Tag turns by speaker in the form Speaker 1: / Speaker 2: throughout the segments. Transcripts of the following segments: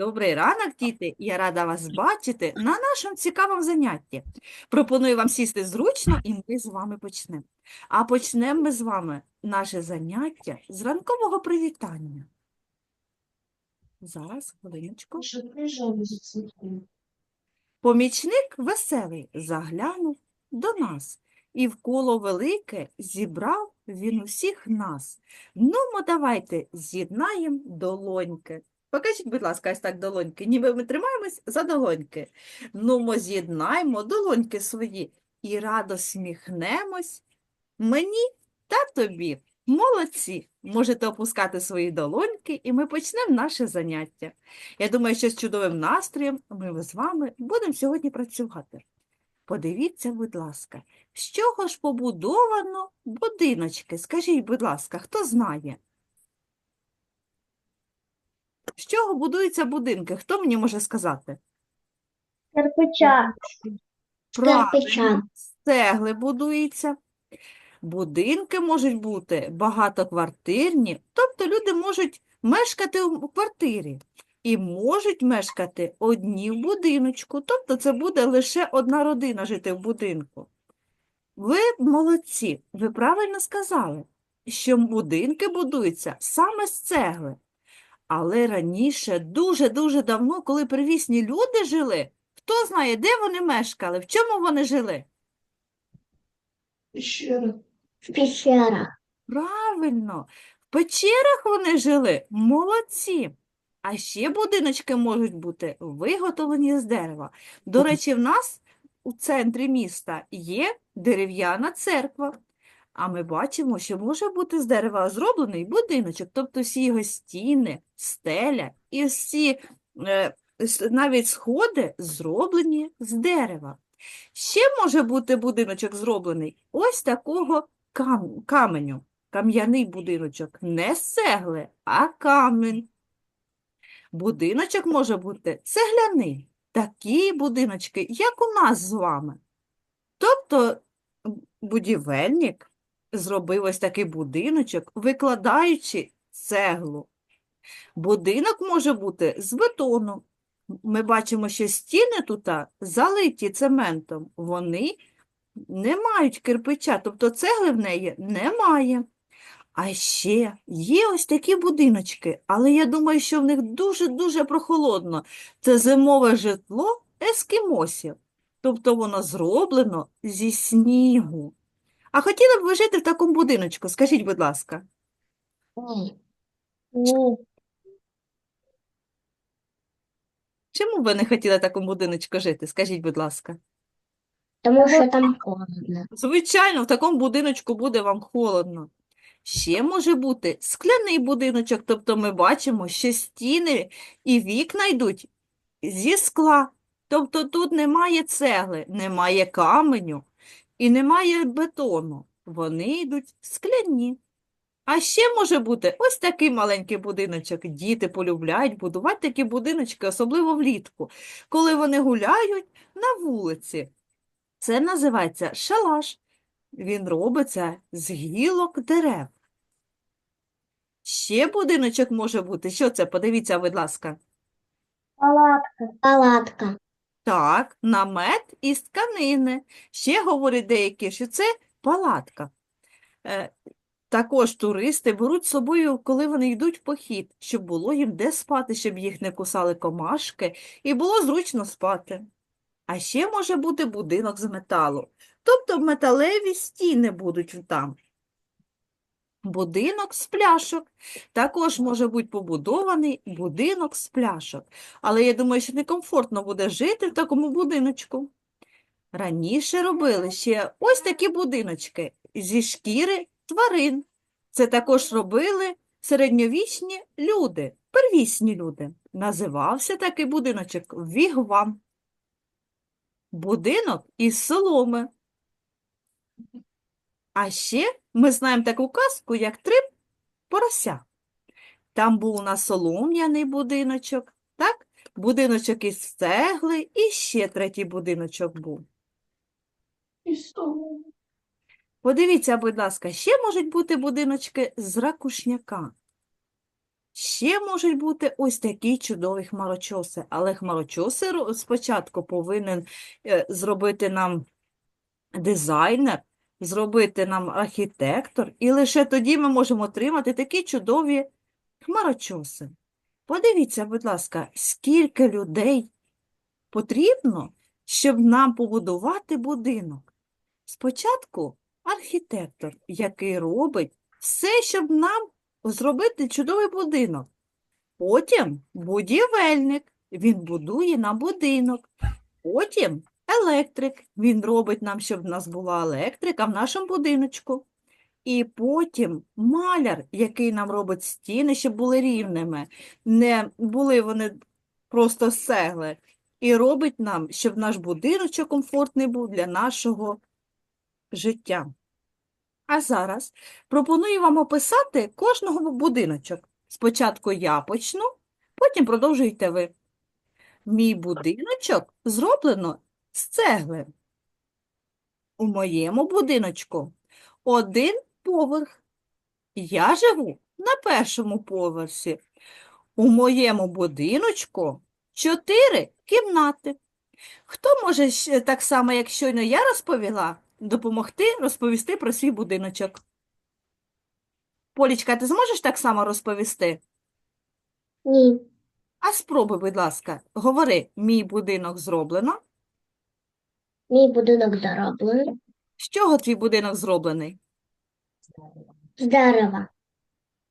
Speaker 1: Добрий ранок, діти! Я рада вас бачити на нашому цікавому занятті. Пропоную вам сісти зручно, і ми з вами почнемо. А почнемо ми з вами наше заняття з ранкового привітання. Зараз, хвилиночку. Помічник веселий заглянув до нас, і в коло велике зібрав він усіх нас. Нумо, давайте з'єднаємо долоньки. Покажіть, будь ласка, ось так долоньки, ніби ми тримаємось за долоньки. Нумо, з'єднаймо долоньки свої і радо сміхнемось мені та тобі. Молодці! Можете опускати свої долоньки, і ми почнемо наше заняття. Я думаю, що з чудовим настроєм ми з вами будемо сьогодні працювати. Подивіться, будь ласка, з чого ж побудовано будиночки? Скажіть, будь ласка, хто знає? З чого будуються будинки? Хто мені може сказати?
Speaker 2: Кирпича.
Speaker 1: Правильно,
Speaker 2: Кирпича.
Speaker 1: з цегли будується. Будинки можуть бути багатоквартирні, тобто люди можуть мешкати у квартирі і можуть мешкати одні в будиночку, тобто це буде лише одна родина жити в будинку. Ви молодці, ви правильно сказали, що будинки будуються саме з цегли. Але раніше, дуже-дуже давно, коли первісні люди жили, хто знає, де вони мешкали, в чому вони жили?
Speaker 2: В пещерах.
Speaker 1: Правильно, в печерах вони жили, молодці. А ще будиночки можуть бути виготовлені з дерева. До речі, в нас у центрі міста є дерев'яна церква. А ми бачимо, що може бути з дерева зроблений будиночок, тобто всі його стіни, стеля і всі е, навіть сходи зроблені з дерева. Ще може бути будиночок зроблений ось такого кам- каменю. Кам'яний будиночок не з цегли, а камінь. Будиночок може бути цегляний. Такі будиночки, як у нас з вами. Тобто будівельник зробив ось такий будиночок, викладаючи цеглу. Будинок може бути з бетону. Ми бачимо, що стіни тут залиті цементом. Вони не мають кирпича, тобто цегли в неї немає. А ще є ось такі будиночки, але я думаю, що в них дуже-дуже прохолодно. Це зимове житло ескімосів. Тобто воно зроблено зі снігу. А хотіли б ви жити в такому будиночку? Скажіть, будь ласка.
Speaker 3: Ні.
Speaker 2: Ні.
Speaker 1: Чому б ви не хотіли в такому будиночку жити? Скажіть, будь ласка.
Speaker 2: Тому що там
Speaker 3: Холодно.
Speaker 1: Звичайно, в такому будиночку буде вам холодно. Ще може бути скляний будиночок, тобто ми бачимо, що стіни і вікна йдуть зі скла. Тобто тут немає цегли, немає каменю і немає бетону. Вони йдуть скляні. А ще може бути ось такий маленький будиночок. Діти полюбляють будувати такі будиночки, особливо влітку, коли вони гуляють на вулиці. Це називається шалаш. Він робиться з гілок дерев. Ще будиночок може бути. Що це? Подивіться, будь ласка.
Speaker 2: палатка. Палатка.
Speaker 1: Так, намет із тканини. Ще говорять деякі, що це палатка. Е, також туристи беруть з собою, коли вони йдуть в похід, щоб було їм де спати, щоб їх не кусали комашки, і було зручно спати. А ще може бути будинок з металу, тобто металеві стіни будуть там. Будинок з пляшок. Також може бути побудований будинок з пляшок. Але я думаю, що некомфортно буде жити в такому будиночку. Раніше робили ще ось такі будиночки зі шкіри тварин. Це також робили середньовічні люди, первісні люди. Називався такий будиночок вігвам. Будинок із соломи. А ще ми знаємо таку казку, як три порося. Там був у нас солом'яний будиночок, так? Будиночок із цегли і ще третій будиночок був. Подивіться, будь ласка, ще можуть бути будиночки з ракушняка. Ще можуть бути ось такі чудові хмарочоси, але хмарочоси спочатку повинен е, зробити нам дизайнер, зробити нам архітектор, і лише тоді ми можемо отримати такі чудові хмарочоси. Подивіться, будь ласка, скільки людей потрібно, щоб нам побудувати будинок. Спочатку архітектор, який робить все, щоб нам зробити чудовий будинок. Потім будівельник, він будує нам будинок. Потім електрик, він робить нам, щоб в нас була електрика в нашому будиночку. І потім маляр, який нам робить стіни, щоб були рівними, не були вони просто з цегли. І робить нам, щоб наш будиночок комфортний був для нашого життя. А зараз пропоную вам описати кожного будиночок. Спочатку я почну, потім продовжуйте ви. Мій будиночок зроблено з цегли. У моєму будиночку один поверх. Я живу на першому поверсі. У моєму будиночку чотири кімнати. Хто може так само, як щойно я розповіла, допомогти розповісти про свій будиночок? Полічка, ти зможеш так само розповісти?
Speaker 2: Ні.
Speaker 1: А спробуй, будь ласка, говори, мій будинок зроблено.
Speaker 2: Мій будинок зароблений.
Speaker 1: З чого твій будинок зроблений?
Speaker 2: З дерева.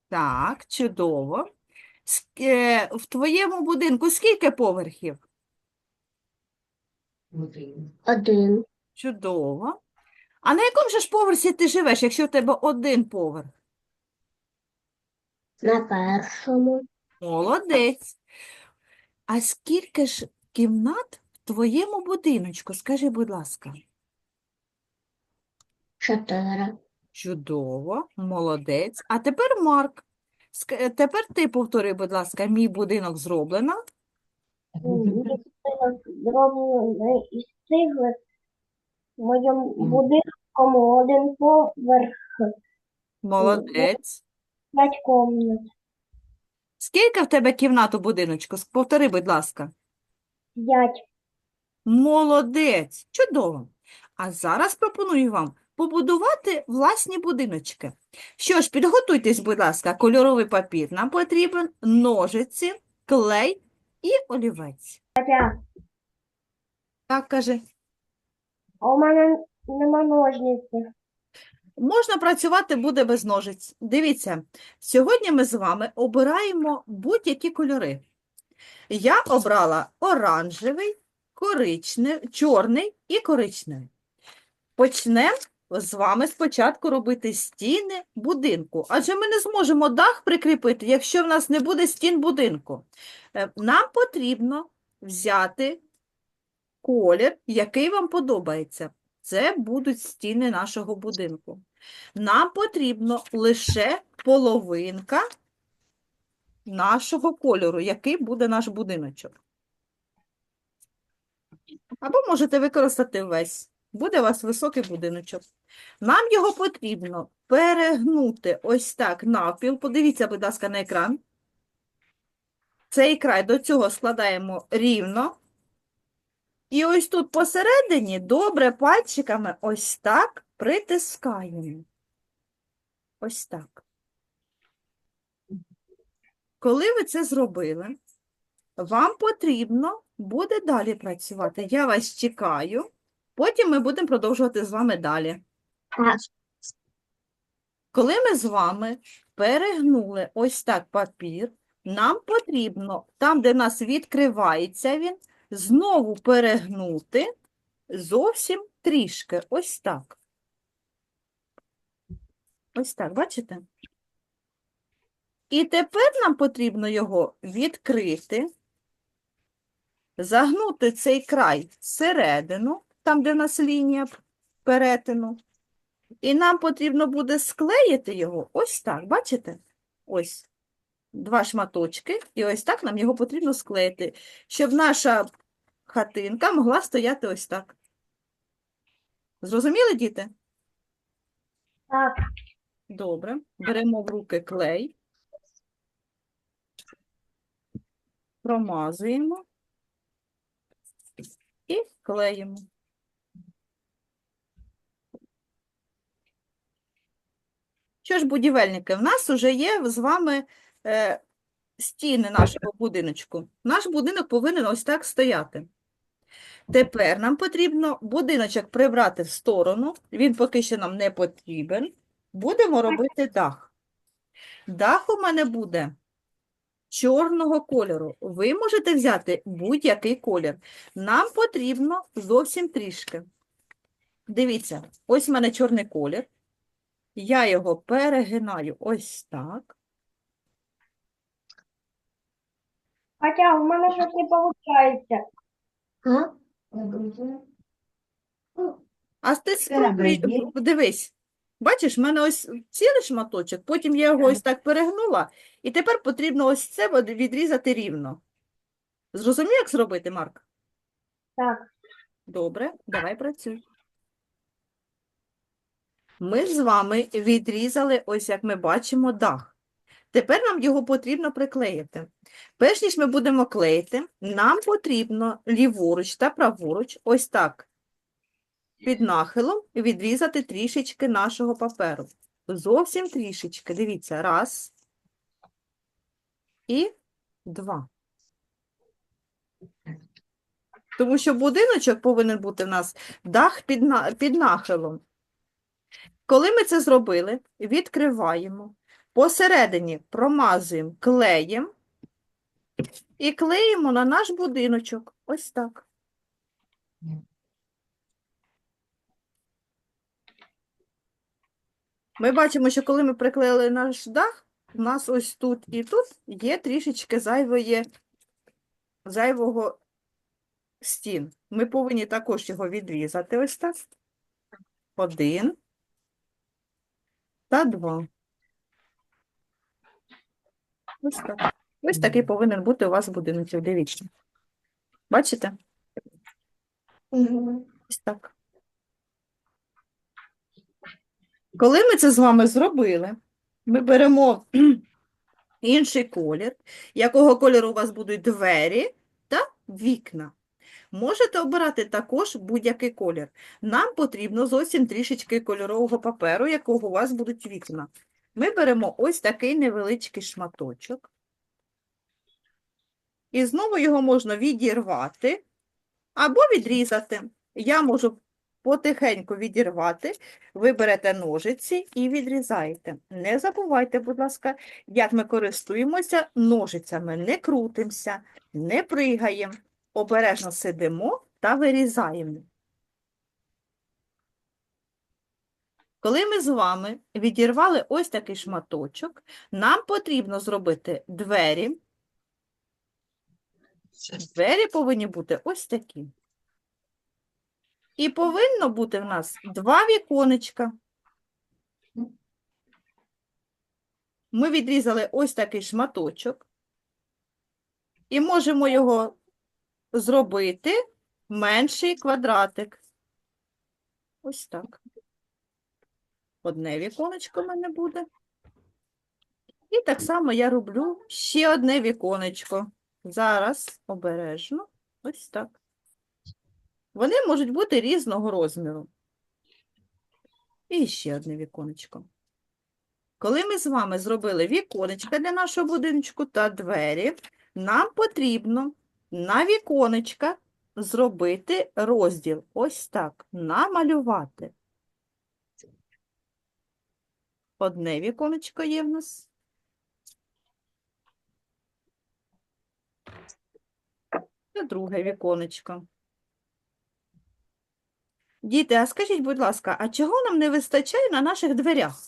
Speaker 1: Так, чудово. Ск- е, В твоєму будинку скільки поверхів?
Speaker 2: Один.
Speaker 1: Чудово. А на якому же ж поверсі ти живеш, якщо в тебе один поверх?
Speaker 2: На першому.
Speaker 1: Молодець. А скільки ж кімнат твоєму будиночку? Скажи, будь ласка.
Speaker 2: Чотири.
Speaker 1: Чудово, молодець. А тепер Марк. Ск- е, Тепер ти повтори, будь ласка, мій будинок зроблено.
Speaker 2: Зроблений із цегли. В моєму будинку один поверх,
Speaker 1: Молодець.
Speaker 2: п'ять комнат.
Speaker 1: Скільки в тебе кімнат у будиночку? С- Повтори, будь ласка.
Speaker 2: П'ять.
Speaker 1: Молодець, чудово. А зараз пропоную вам побудувати власні будиночки. Що ж, підготуйтесь, будь ласка, кольоровий папір. Нам потрібен ножиці, клей і олівець.
Speaker 2: Катя,
Speaker 1: Так, каже,
Speaker 2: а у мене нема ножниці.
Speaker 1: можна працювати буде без ножиць. Дивіться, сьогодні ми з вами обираємо будь-які кольори. Я обрала оранжевий, коричневий, чорний і коричневий. Почнемо з вами спочатку робити стіни будинку, адже ми не зможемо дах прикріпити, якщо в нас не буде стін будинку. Е, Нам потрібно взяти колір, який вам подобається. Це будуть стіни нашого будинку. Нам потрібно лише половинка нашого кольору, який буде наш будиночок. Або можете використати весь. Буде у вас високий будиночок. Нам його потрібно перегнути ось так навпіл. Подивіться, будь ласка, на екран. Цей край до цього складаємо рівно. І ось тут посередині добре пальчиками ось так притискаємо. Ось так. Коли ви це зробили, вам потрібно буде далі працювати. Я вас чекаю. Потім ми будемо продовжувати з вами далі. Коли ми з вами перегнули ось так папір, нам потрібно, там, де в нас відкривається він, знову перегнути зовсім трішки. Ось так. Ось так, бачите? І тепер нам потрібно його відкрити, загнути цей край всередину, там, де в нас лінія перетину. І нам потрібно буде склеїти його ось так, бачите? Ось два шматочки, і ось так нам його потрібно склеїти, щоб наша хатинка могла стояти ось так. Зрозуміли, діти?
Speaker 2: Так.
Speaker 1: Добре. Беремо в руки клей. промазуємо клеїмо. Що ж, будівельники, в нас вже є з вами е, стіни нашого будиночку. Наш будинок повинен ось так стояти. Тепер нам потрібно будиночок прибрати в сторону, він поки що нам не потрібен. Будемо робити дах. Дах у мене буде чорного кольору. Ви можете взяти будь-який колір. Нам потрібно зовсім трішки. Дивіться, ось в мене чорний колір. Я його перегинаю ось так.
Speaker 2: Хоча у мене щось не виходить.
Speaker 3: А
Speaker 1: ти спробуй, дивись. Бачиш, в мене ось цілий шматочок, потім я його ось так перегнула, і тепер потрібно ось це відрізати рівно. Зрозумів, як зробити, Марк?
Speaker 2: Так.
Speaker 1: Добре, давай працюй. Ми з вами відрізали, ось як ми бачимо, дах. Тепер нам його потрібно приклеїти. Перш ніж ми будемо клеїти, нам потрібно ліворуч та праворуч, ось так, під нахилом відрізати трішечки нашого паперу. Зовсім трішечки. Дивіться, раз і два. Тому що будиночок повинен бути в нас дах під, на- під нахилом. Коли ми це зробили, відкриваємо, посередині промазуємо клеєм і клеїмо на наш будиночок. Ось так. Ми бачимо, що коли ми приклеїли наш дах, у нас ось тут і тут є трішечки зайвої, зайвого стін. Ми повинні також його відрізати ось так. Один та два. Ось так. Ось такий повинен бути у вас будиночок. Дивіться. Бачите? Ось так. Коли ми це з вами зробили, ми беремо інший колір, якого кольору у вас будуть двері та вікна. Можете обирати також будь-який колір. Нам потрібно зовсім трішечки кольорового паперу, якого у вас будуть вікна. Ми беремо ось такий невеличкий шматочок. І знову його можна відірвати або відрізати. Я можу потихеньку відірвати. Ви берете ножиці і відрізаєте. Не забувайте, будь ласка, як ми користуємося ножицями. Не крутимося, не пригаємо. Обережно сидимо та вирізаємо. Коли ми з вами відірвали ось такий шматочок, нам потрібно зробити двері. Двері повинні бути ось такі. І повинно бути в нас два віконечка. Ми відрізали ось такий шматочок. І можемо його зробити менший квадратик. Ось так. Одне віконечко в мене буде. І так само я роблю ще одне віконечко. Зараз обережно. Ось так. Вони можуть бути різного розміру. І ще одне віконечко. Коли ми з вами зробили віконечка для нашого будиночку та двері, нам потрібно на віконечка зробити розділ. Ось так. Намалювати. Одне віконечко є в нас. Та друге віконечко. Діти, а скажіть, будь ласка, а чого нам не вистачає на наших дверях?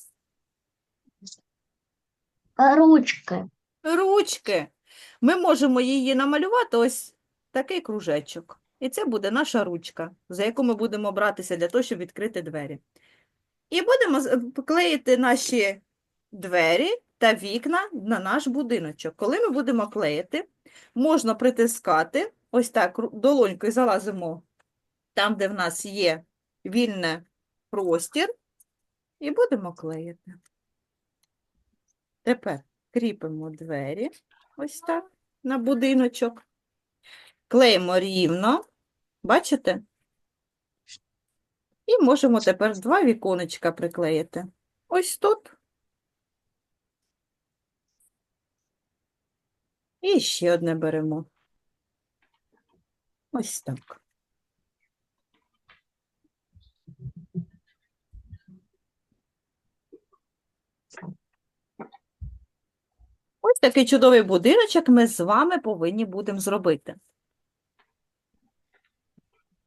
Speaker 3: Ручки.
Speaker 1: Ручки. Ми можемо її намалювати ось такий кружечок. І це буде наша ручка, за яку ми будемо братися для того, щоб відкрити двері. І будемо клеїти наші двері та вікна на наш будиночок. Коли ми будемо клеїти, можна притискати, ось так долонькою залазимо там, де в нас є вільне простір, і будемо клеїти. Тепер кріпимо двері, ось так. на будиночок. Клеїмо рівно, бачите? І можемо тепер два віконечка приклеїти. Ось тут. І ще одне беремо. Ось так. Ось такий чудовий будиночок ми з вами повинні будемо зробити.